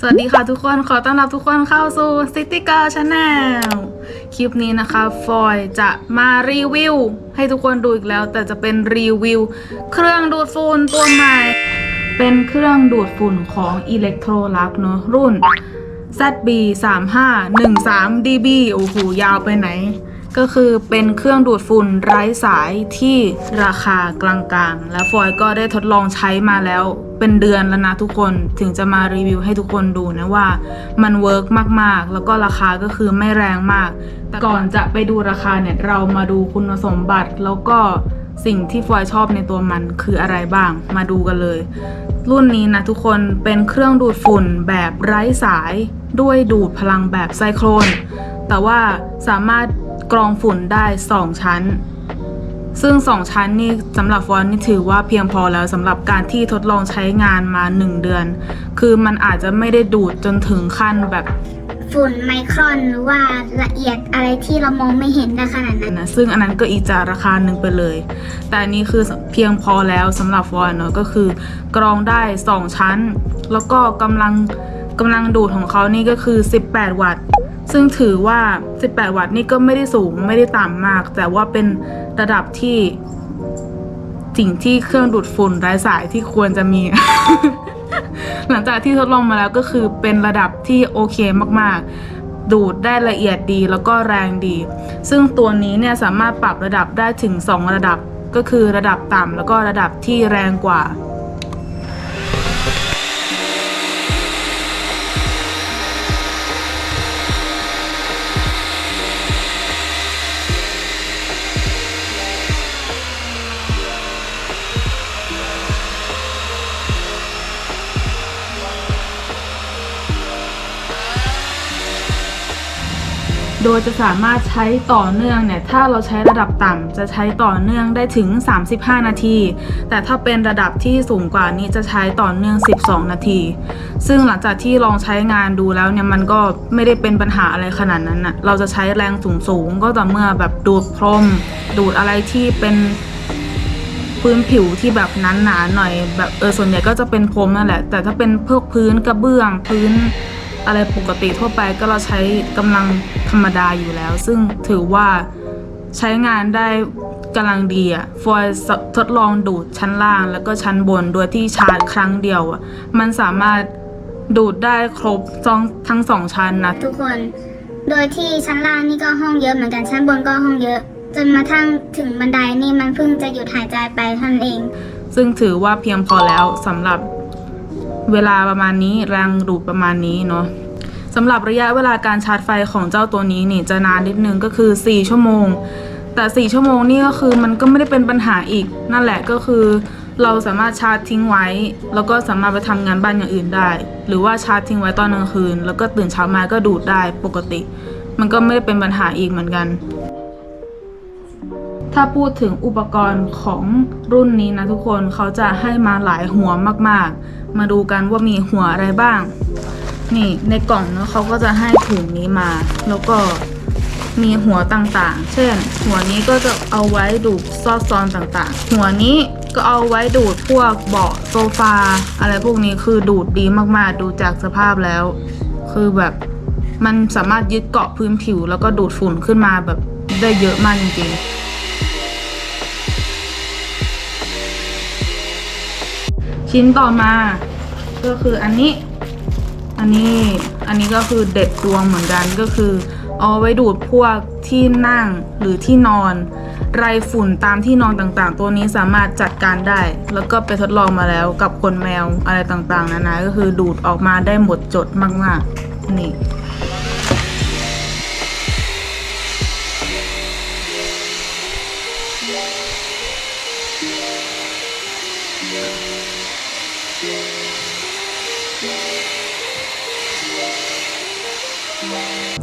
สวัสดีค่ะทุกคนขอต้อนรับทุกคนเข้าสู่ City Girl Channel คลิปนี้นะคะ ฟอยจะมารีวิว ให้ทุกคนดูอีกแล้ว แต่จะเป็นรีวิว เครื่องดูดฝุ่นตัวใหม่ เป็นเครื่องดูดฝุ่นของ Electrolux เนอะรุ่น ZB 3 5 1 3 dB โอ้โหยาวไปไหน ก็คือเป็นเครื่องดูดฝุ่นไร้สายที่ราคากลางๆ และฟอยก็ได้ทดลองใช้มาแล้ว เป็นเดือนแล้วนะทุกคนถึงจะมารีวิวให้ทุกคนดูนะว่ามันเวิร์กมากๆ แล้วก็ราคาก็คือไม่แรงมาก แต่ก่อนจะไปดูราคาเนี่ยเรามาดูคุณสมบัติแล้วก็สิ่งที่ฟอยชอบในตัวมันคืออะไรบ้างมาดูกันเลย รุ่นนี้นะทุกคนเป็นเครื่องดูดฝุ่นแบบไร้สายด้วยดูดพลังแบบไซโครน แต่ว่าสามารถกรองฝุ่นได้ 2 ชั้น ซึ่ง 2 ชั้นนี่สำหรับฟอนต์นี่ถือว่าเพียงพอแล้วสำหรับการที่ทดลองใช้งานมา 1 เดือน คือมันอาจจะไม่ได้ดูดจนถึงขั้นแบบฝุ่นไมครอนหรือว่าละเอียดอะไรที่เรามองไม่เห็นได้ขนาดนั้นนะซึ่งอันนั้นก็อีกจะราคาหนึ่งไปเลย แต่อันนี้คือเพียงพอแล้วสำหรับฟอนต์เนาะก็คือกรองได้ 2 ชั้น แล้วก็กำลังกำลังดูดของเขานี่ก็คือ 18 วัตต์ ซึ่งถือว่า 18 วัตต์นี่ก็ไม่ได้สูงไม่ได้ต่ำมาก แต่ว่าเป็น ระดับที่สิ่งที่เครื่องดูดฝุ่นไร้สายที่ควรจะมี หลังจากที่ทดลองมาแล้วก็คือเป็นระดับที่โอเคมากๆ ดูดได้ละเอียดดีแล้วก็แรงดี ซึ่งตัวนี้เนี่ยสามารถปรับระดับได้ถึง 2 ระดับก็คือระดับต่ำแล้วก็ระดับที่แรงกว่า ดยจะสามารถใช้ต่อเนื่องเนี่ย ถ้าเราใช้ระดับต่ำจะใช้ต่อเนื่องได้ถึง 35 นาที แต่ถ้าเป็นระดับที่สูงกว่านี้จะใช้ต่อเนื่อง 12 นาที ซึ่งหลังจากที่ลองใช้งานดูแล้วเนี่ยมันก็ไม่ได้เป็นปัญหาอะไรขนาดนั้นนะเราจะใช้แรงสูงๆก็ต่อเมื่อแบบดูดพรม ดูดอะไรที่เป็นพื้นผิวที่แบบนั้นหนาหน่อยแบบเออส่วนใหญ่ก็จะเป็นพรมนั่นแหละ แต่ถ้าเป็นพวกพื้นกระเบื้องพื้นอะไรปกติทั่วไปก็เราใช้กำลัง ธรรมดาอยู่แล้ว ซึ่งถือว่าใช้งานได้กำลังดีอะฟอยทดลองดูดชั้นล่างแล้วก็ชั้นบน โดยที่ชาร์จครั้งเดียวอะมันสามารถดูดได้ครบสองทั้งสองชั้นนะ ทุกคน โดยที่ชั้นล่างนี่ก็ห้องเยอะเหมือนกันชั้นบนก็ห้องเยอะ จนมาทั้งถึงบันไดนี่มันเพิ่งจะหยุดหายใจไปเท่านั้นเอง ซึ่งถือว่าเพียงพอแล้วสำหรับเวลาประมาณนี้แรงดูดประมาณนี้เนาะ สำหรับระยะเวลาการชาร์จไฟของเจ้าตัวนี้นี่จะนานนิดนึงก็คือ 4 ชั่วโมง แต่ 4 ชั่วโมงนี่ก็คือมันก็ไม่ได้เป็นปัญหาอีก นั่นแหละก็คือ เราสามารถชาร์จทิ้งไว้ แล้วก็สามารถไปทำงานบ้านอย่างอื่นได้ หรือว่าชาร์จทิ้งไว้ตอนกลางคืน แล้วก็ตื่นเช้ามาก็ดูดได้ปกติ มันก็ไม่ได้เป็นปัญหาอีกเหมือนกัน ถ้าพูดถึงอุปกรณ์ของรุ่นนี้นะทุกคนเขาจะให้มาหลายหัวมากๆ มาดูกันว่ามีหัวอะไรบ้าง นี่ในกล่องเนาะเขาก็จะให้ถุงนี้มา แล้วก็มีหัวต่างๆ เช่น หัวนี้ก็จะเอาไว้ดูดซอกซอนต่างๆ หัวนี้ก็เอาไว้ดูดพวกเบาะโซฟา อะไรพวกนี้คือดูดดีมากๆ ดูจากสภาพแล้ว คือแบบมันสามารถยึดเกาะพื้นผิว แล้วก็ดูดฝุ่นขึ้นมาแบบได้เยอะมากจริงๆชิ้นต่อมา ก็คืออันนี้ อันนี้อันนี้ก็คือเด็ดดวงเหมือนกันก็คือ เอาไว้ดูดพวกที่นั่งหรือที่นอน ไรฝุ่นตามที่นอนต่างๆ ตัวนี้สามารถจัดการได้ แล้วก็ไปทดลองมาแล้วกับคนแมวอะไรต่างๆนานาก็คือดูดออกมาได้หมดจดมากๆนี่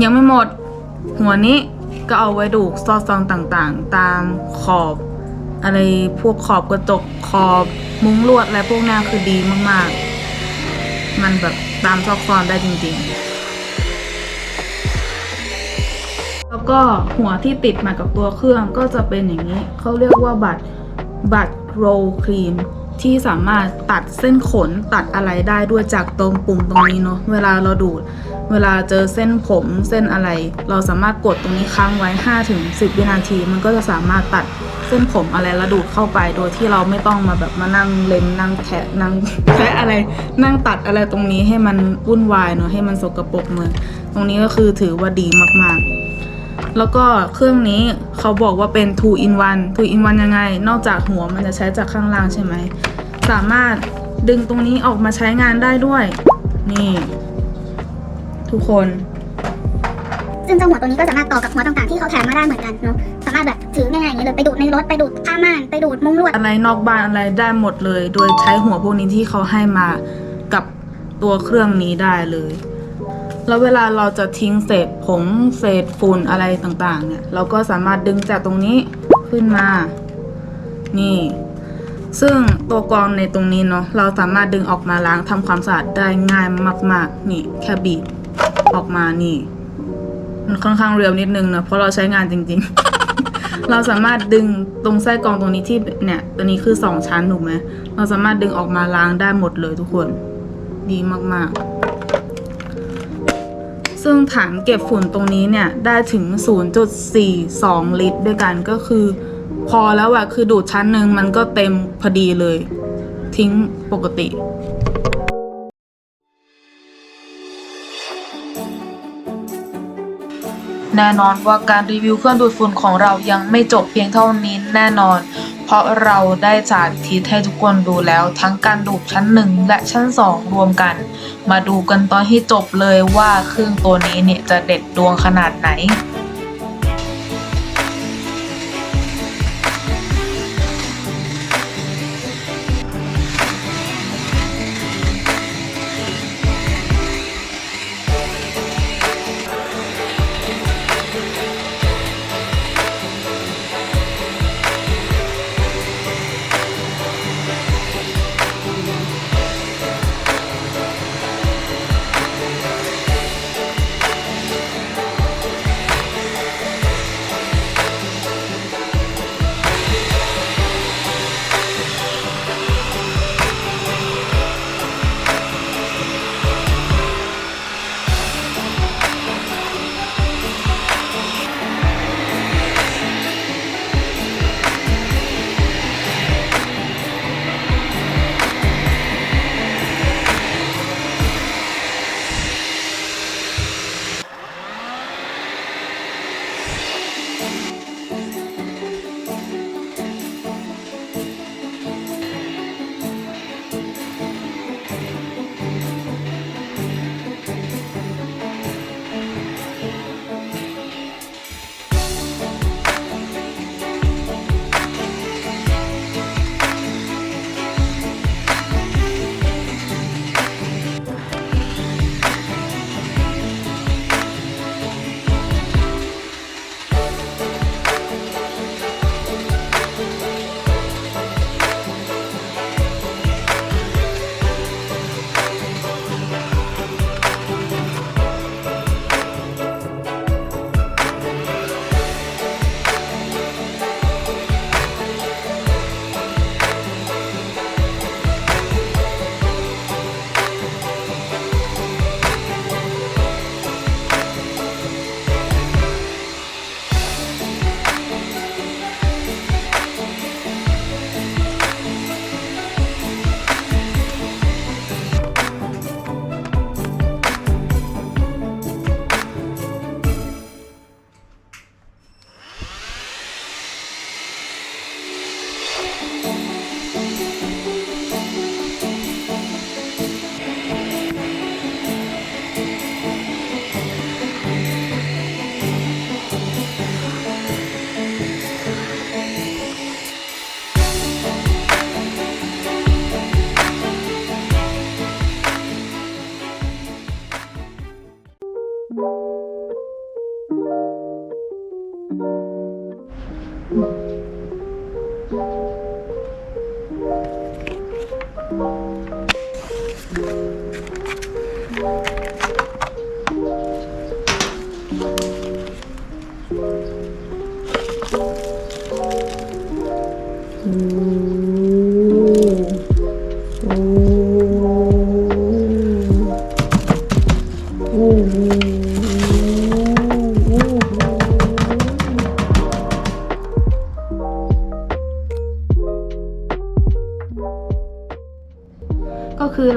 ยังไม่หมด หัวนี้ก็เอาไว้ดูดซอกซองต่างๆ ตามขอบ อะไรพวกขอบกระจกขอบมุ้งลวดอะไรพวกนี้คือดีมากๆ มันแบบตามซอกซอนได้จริงๆ แล้วก็หัวที่ติดมากับตัวเครื่องก็จะเป็นอย่างนี้ เขาเรียกว่าบัตรบัตรโรลครีมที่สามารถตัดเส้นขนตัดอะไรได้ด้วยจากตรงปุ่มตรงนี้เนาะเวลาเราดูด เวลาเจอเส้นผมเส้นอะไร เราสามารถกดตรงนี้ค้างไว้5ถึง10 วินาที มันก็จะสามารถตัดเส้นผมอะไรแล้วดูดเข้าไป โดยที่เราไม่ต้องมาแบบมานั่งเล็มนั่งแทะนั่งแทะอะไร นั่งตัดอะไรตรงนี้ให้มันวุ่นวายเนาะให้มันสกปรกเหมือนตรงนี้ก็คือถือว่าดีมากๆแล้วก็เครื่องนี้เขาบอกว่าเป็น two in one two in one ยังไง นอกจากหัวมันจะใช้จากข้างล่างใช่ไหม สามารถดึงตรงนี้ออกมาใช้งานได้ด้วย นี่ ทุกคน ซึ่งเจ้าหัวตัวนี้ก็สามารถต่อกับหัวต่างๆที่เขาแถมมาได้เหมือนกันเนาะสามารถแบบถือง่ายๆอย่างนี้เลยไปดูดในรถไปดูดผ้าม่านไปดูดมุ้งลวดอะไรนอกบ้านอะไรได้หมดเลย โดยใช้หัวพวกนี้ที่เขาให้มากับตัวเครื่องนี้ได้เลย แล้วเวลาเราจะทิ้งเศษผงเศษฝุ่นอะไรต่างๆ เนี่ย เราก็สามารถดึงจากตรงนี้ขึ้นมา นี่ ซึ่งตัวกรองในตรงนี้เนาะ เราสามารถดึงออกมาล้างทำความสะอาดได้ง่ายมาก ๆ นี่แค่บีบ ออกมานี่ มันค่อนข้างเรียวนิดนึงนะเพราะเราใช้งานจริง ๆ เราสามารถดึงตรงไส้กรองตรงนี้ที่เนี่ย ตัวนี้คือสองชั้นถูกไหมเราสามารถดึงออกมาล้างได้หมดเลยทุกคน ดีมากๆ ซึ่งถังเก็บฝุ่นตรงนี้เนี่ยได้ถึง 0.42 ลิตร ด้วยกันก็คือ พอแล้วอะคือดูดชั้นหนึ่งมันก็เต็มพอดีเลย ทิ้งปกติ แน่นอนว่าการรีวิวเครื่องดูดฝุ่นของเรายังไม่จบเพียงเท่านี้แน่นอน เพราะเราได้สาธิตให้ทุกคนดูแล้วทั้งการดูดชั้น 1 และชั้น 2 รวมกัน มาดูกันตอนที่จบเลยว่าเครื่องตัวนี้เนี่ยจะเด็ดดวงขนาดไหน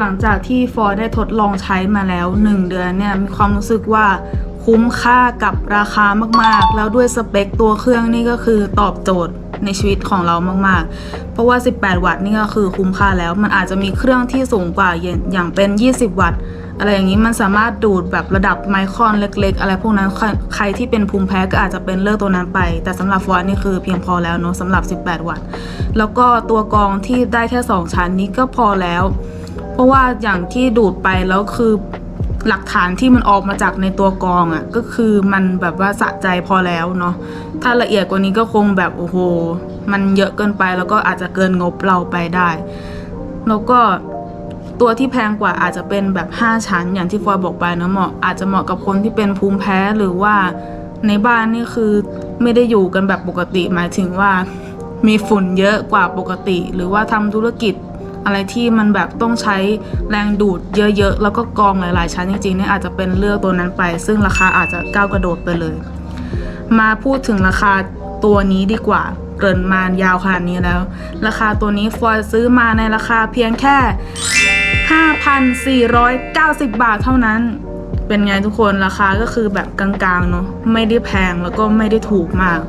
หลังจากที่ฟอร์ได้ทดลองใช้มาแล้ว 1 เดือนเนี่ยมีความรู้สึกว่าคุ้มค่ากับราคามากๆ แล้วด้วยสเปคตัวเครื่องนี่ก็คือตอบโจทย์ในชีวิตของเรามาก ๆ เพราะว่า 18 วัตต์นี่ก็คือคุ้มค่าแล้ว มันอาจจะมีเครื่องที่สูงกว่าอย่างเป็น 20 วัตต์ อะไรอย่างนี้มันสามารถดูดแบบระดับไมครอนเล็ก ๆ อะไรพวกนั้นใครใครที่เป็นภูมิแพ้ก็อาจจะเป็นเลือกตัวนั้นไป แต่สำหรับฟอร์นี่คือเพียงพอแล้วเนอะสำหรับ 18 วัตต์ แล้วก็ตัวกองที่ได้แค่ 2 ชั้นนี้ก็พอแล้ว เพราะว่าอย่างที่ดูดไปแล้วคือหลักฐานที่มันออกมาจากในตัวกรองอะ่ะก็คือมันแบบว่าสะใจพอแล้วเนาะถ้าละเอียดกว่านี้ก็คงแบบโอ้โหมันเยอะเกินไปแล้วก็อาจจะเกินงบเราไปได้ แล้วก็ตัวที่แพงกว่าอาจจะเป็นแบบ 5 ชั้นอย่างที่ฟอยบอกไปนะเหมาะอาจจะเหมาะกับคนที่เป็นภูมิแพ้หรือว่าในบ้านนี่คือไม่ได้อยู่กันแบบปกติหมายถึงว่ามีฝุ่นเยอะกว่าปกติ หรือว่าทำธุรกิจ อะไรที่มันแบบต้องใช้แรงดูดเยอะๆ แล้วก็กองหลายๆชั้นจริงๆเนี่ยอาจจะเป็นเลือกตัวนั้นไป ซึ่งราคาอาจจะก้าวกระโดดไปเลย มาพูดถึงราคาตัวนี้ดีกว่าเกินมายาวขนาดนี้แล้ว ราคาตัวนี้ฟอยซื้อมาในราคาเพียงแค่ 5,490 บาทเท่านั้น เป็นไงทุกคนราคาก็คือแบบกลางๆเนาะไม่ได้แพงแล้วก็ไม่ได้ถูกมาก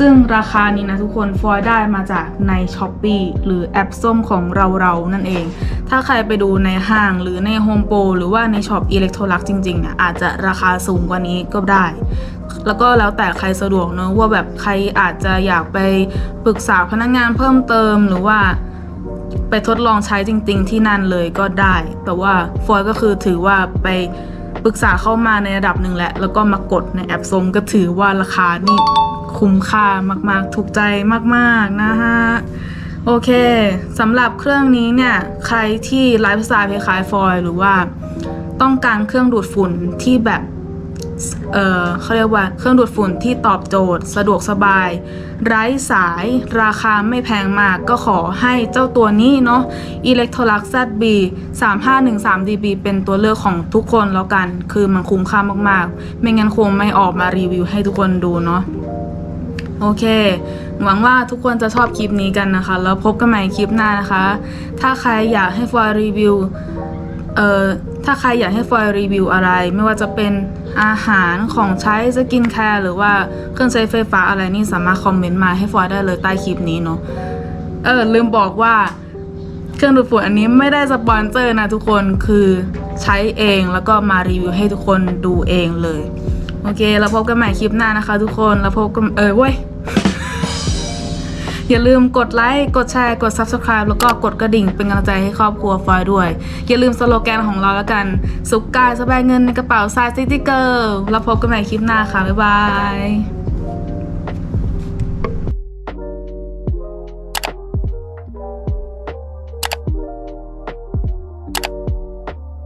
ซึ่งราคานี้นะทุกคนฟอยได้มาจากใน s h อ p e e หรือแอปส้มของเราเราๆนั่นเอง ถ้าใครไปดูในห้างหรือใน Home Pro หรือว่าในช็อปอิเล็กโทรลักจริงๆเนี่ยอาจจะราคาสูงกว่านี้ก็ได้ แล้วก็แล้วแต่ใครสะดวกเนอะว่าแบบใครอาจจะอยากไปปรึกษาพนักงานเพิ่มเติมหรือว่าไปทดลองใช้จริง ๆ ที่นั่นเลยก็ได้ แต่ว่าฟอยก็คือถือว่าไป ปรึกษาเข้ามาในระดับหนึ่งแหละ แล้วก็มากดในแอปส้มก็ถือว่าราคานี่คุ้มค่ามากๆ ถูกใจมากๆนะฮะ โอเคสำหรับเครื่องนี้เนี่ย ใครที่ไลฟ์สไตล์คล้ายฟอยหรือว่า ต้องการเครื่องดูดฝุ่นที่แบบ เออเขาเรียกว่าเครื่องดูดฝุ่นที่ตอบโจทย์ สะดวกสบาย ไร้สายราคาไม่แพงมากก็ขอให้เจ้าตัวนี้เนาะ Electrolux ZB 3513 dB เป็นตัวเลือกของทุกคนแล้วกัน คือมันคุ้มค่ามากๆ ไม่งั้นคงไม่ออกมารีวิวให้ทุกคนดูเนาะโอเค หวังว่าทุกคนจะชอบคลิปนี้กันนะคะ แล้วพบกันใหม่คลิปหน้านะคะ ถ้าใครอยากให้ฟอยรีวิว เอ่อ ถ้าใครอยากให้ฟอยรีวิวอะไร ไม่ว่าจะเป็นอาหารของใช้สกินแคร์หรือว่าเครื่องใช้ไฟฟ้าอะไรนี่สามารถคอมเมนต์มาให้ฟอยได้เลยใต้คลิปนี้เนาะเออลืมบอกว่าเครื่องดูดฝุ่นอันนี้ไม่ได้สปอนเซอร์นะทุกคนคือใช้เองแล้วก็มารีวิวให้ทุกคนดูเองเลย โอเค แล้วพบกันใหม่คลิปหน้านะคะทุกคนแล้วพบกันเออเว้ย อย่าลืมกดไลค์กดแชร์กด Subscribe แล้วก็กดกระดิ่งเป็นกำลังใจให้ครอบครัวฟอยด้วย อย่าลืมสโลแกนของเราแล้วกัน สุขกายสบายเงินในกระเป๋าซายซิตี้เกิลแล้วพบกันใหม่คลิปหน้าค่ะ บ๊ายบาย